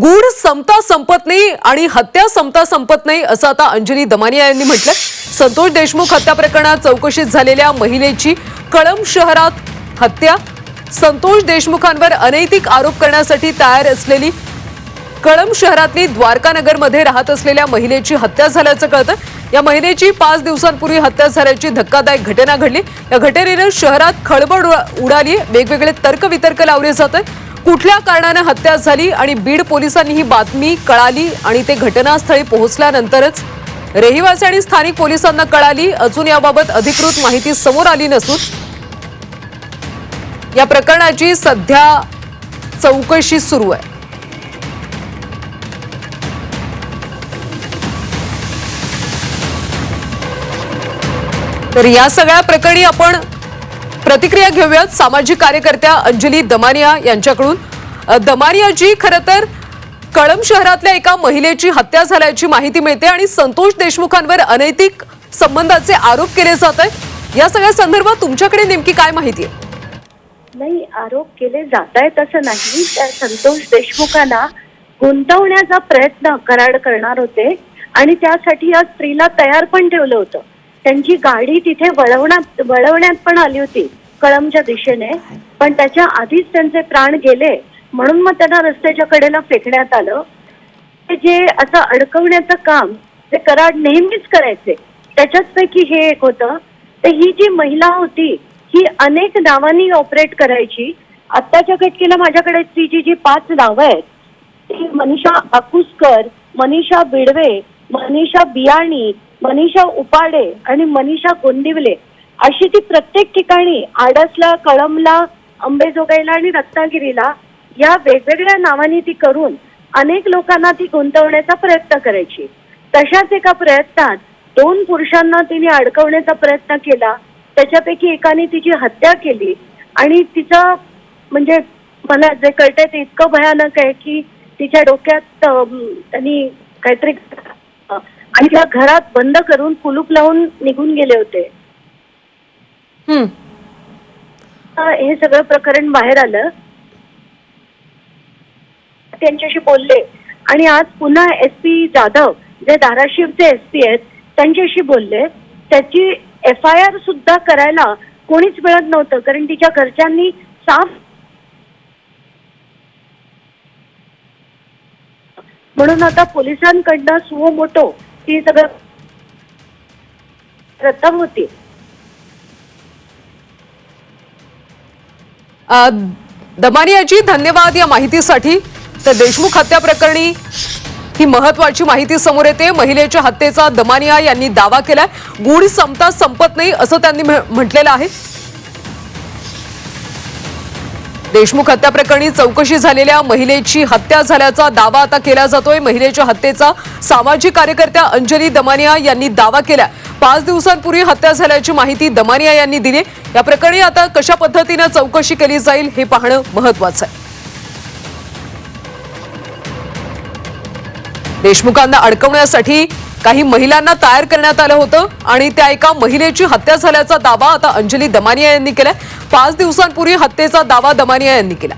गुढ समता संपत नाही आणि हत्या समता संपत नाही असं आता अंजली दमानिया यांनी म्हटलं संतोष देशमुख हत्या प्रकरणात चौकशीत झालेल्या महिलेची कळंब शहरात हत्या. संतोष देशमुखांवर अनैतिक आरोप करण्यासाठी तयार असलेली कळंब शहरातली द्वारकानगरमध्ये राहत असलेल्या महिलेची हत्या झाल्याचं कळतं. या महिलेची पाच दिवसांपूर्वी हत्या झाल्याची धक्कादायक घटना घडली. या घटनेनं शहरात खळबळ उडा- उडाली वेगवेगळे तर्कवितर्क लावले जात आहेत कुठल्या कारणानं हत्या झाली आणि बीड पोलिसांनी ही बातमी कळाली आणि ते घटनास्थळी पोहोचल्यानंतरच रहिवासी आणि स्थानिक पोलिसांना कळाली. अजून याबाबत अधिकृत माहिती समोर आली नसून या प्रकरणाची सध्या चौकशी सुरू आहे. तर या सगळ्या प्रकरणी आपण प्रतिक्रिया घेऊयात सामाजिक कार्यकर्त्या अंजली दमानिया यांच्याकडून. दमानियाजी खरं तर कळंब शहरातल्या एका महिलेची हत्या झाल्याची माहिती मिळते आणि संतोष देशमुखांवर अनैतिक संबंधाचे आरोप केले जात आहेत. या सगळ्या संदर्भात तुमच्याकडे नेमकी काय माहिती आहे? नाही आरोप केले जात आहेत असं नाही. त्या संतोष देशमुखांना गुंतवण्याचा प्रयत्न कराड करणार होते आणि त्यासाठी या स्त्रीला तयार पण ठेवलं होतं. त्यांची गाडी तिथे वळवण्यात वळवण्यात पण आली होती. कळमच्या दिशेने. पण त्याच्या आधीच त्यांचे प्राण गेले म्हणून मग त्यांना रस्त्याच्या कडेला फेकण्यात आलं. ते जे असं अडकवण्याचं काम ते कराड नेहमीच करायचे त्याच्याच पैकी हे एक होतं. तर ही जी महिला होती ही अनेक नावांनी ऑपरेट करायची. आत्ताच्या घटकेला माझ्याकडे तिची जी पाच नावं आहेत ती मनीषा अकुसकर मनीषा बिडवे मनीषा बियाणी मनीषा उपाडे आणि मनीषा गोंदिवले. अशी ती प्रत्येक ठिकाणी आडसला कळमला अंबेजोगाईला आणि रत्नागिरीला या वेगवेगळ्या नावांनी ती करून अनेक लोकांना ती गुंतवण्याचा प्रयत्न करायची. तशाच एका प्रयत्नात दोन पुरुषांना तिने अडकवण्याचा प्रयत्न केला. त्याच्यापैकी एकाने तिची हत्या केली आणि तिचा म्हणजे मला जे कळतंय ते इतकं भयानक आहे की तिच्या डोक्यात त्यांनी काहीतरी आणि तिला घरात बंद करून कुलूप लावून निघून गेले होते. हम्म. अ, हे सगळं प्रकरण बाहेर आलं. त्यांच्याशी बोलले. आणि आज पुन्हा एस पी जाधव जे धाराशिवचे एस पी आहेत त्यांच्याशी बोलले. त्याची एफ आय आर सुद्धा करायला कोणीच मिळत नव्हतं कारण तिच्या घरच्यांनी साफ म्हणून आता पोलिसांकडनं सुओ मोटो ती सगळं रक्कम होती. दमानियाजी धन्यवाद या माहितीसाठी. तर देशमुख हत्या प्रकरणी ही महत्वाची माहिती समोर येते. महिलेच्या हत्येचा दमानिया यांनी दावा केलाय. गुढ संपता संपत नाही असं त्यांनी म्ह- म्हटलेलं आहे. देशमुख हत्या प्रकरणी चौकशी झालेल्या महिलेची हत्या झाल्याचा दावा आता केला जातोय. महिलेच्या हत्येचा सामाजिक कार्यकर्त्या अंजली दमानिया यांनी दावा केला पाच दिवसांपूर्वी हत्या झाल्याची माहिती दमानिया यांनी दिली. या प्रकरणी आता कशा पद्धतीनं चौकशी केली जाईल हे पाहणं महत्वाचं आहे. देशमुखांना अडकवण्यासाठी काही महिलांना तयार करण्यात आलं होतं आणि त्या एका महिलेची हत्या झाल्याचा दावा आता अंजली दमानिया यांनी केलाय. पाच दिवसांपूर्वी हत्येचा दावा दमानिया यांनी केला